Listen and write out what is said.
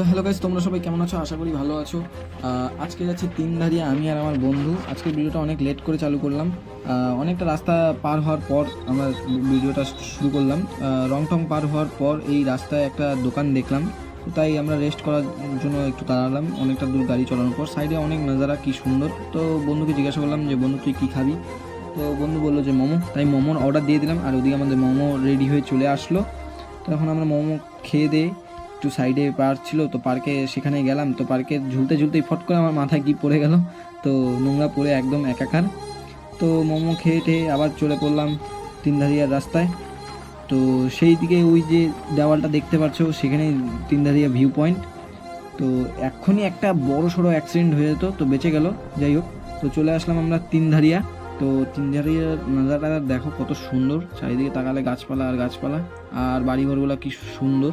তো hello guys তোমরা সবাই কেমন আছো? আশা করি ভালো আছো। আজকে যাচ্ছি তিন ধারিয়া আমি আর আমার বন্ধু। আজকের ভিডিওটা অনেক লেট করে চালু করলাম। অনেকটা রাস্তা পার হওয়ার পর আমরা ভিডিওটা শুরু করলাম। রং টং পার হওয়ার পর এই রাস্তায় একটা দোকান দেখলাম। তাই আমরা রেস্ট করার জন্য একটু দাঁড়ালাম। অনেকটা দূর গাড়ি চালানোর পর। সাইডে অনেক নজারা, কি সুন্দর। তো বন্ধুকে জিজ্ঞাসা করলাম যে, বন্ধু, তুই কী খাবি? তো বন্ধু বলল যে, মোমো। তাই মোমোর অর্ডার দিয়ে দিলাম। আর ওদিকে আমাদের মোমো রেডি হয়ে চলে আসলো। তো এখন আমরা মোমো খেয়ে দিয়ে একটু সাইডে পার্ক ছিল, তো পার্কে সেখানে গেলাম। তো পার্কে ঝুলতে ঝুলতেই ফট করে আমার মাথায় কি পড়ে গেল। তো নোংরা পড়ে একদম একাকার। তো মোমো খেয়ে টেয়ে আবার চলে পড়লাম তিনধারিয়ার রাস্তায়। তো সেই দিকে ওই যে দেওয়ালটা দেখতে পাচ্ছ সেখানে তিনধারিয়া ভিউ পয়েন্ট তো এক্ষুনি একটা বড় সড়ো অ্যাক্সিডেন্ট হয়ে যেত, তো বেঁচে গেল, যাই হোক। তো চলে আসলাম আমরা তিনধারিয়া। তো তিনধারিয়ার নাজারাটা দেখো কত সুন্দর, চারিদিকে তাকালে গাছপালা আর গাছপালা। আর বাড়িঘরগুলো কি সুন্দর।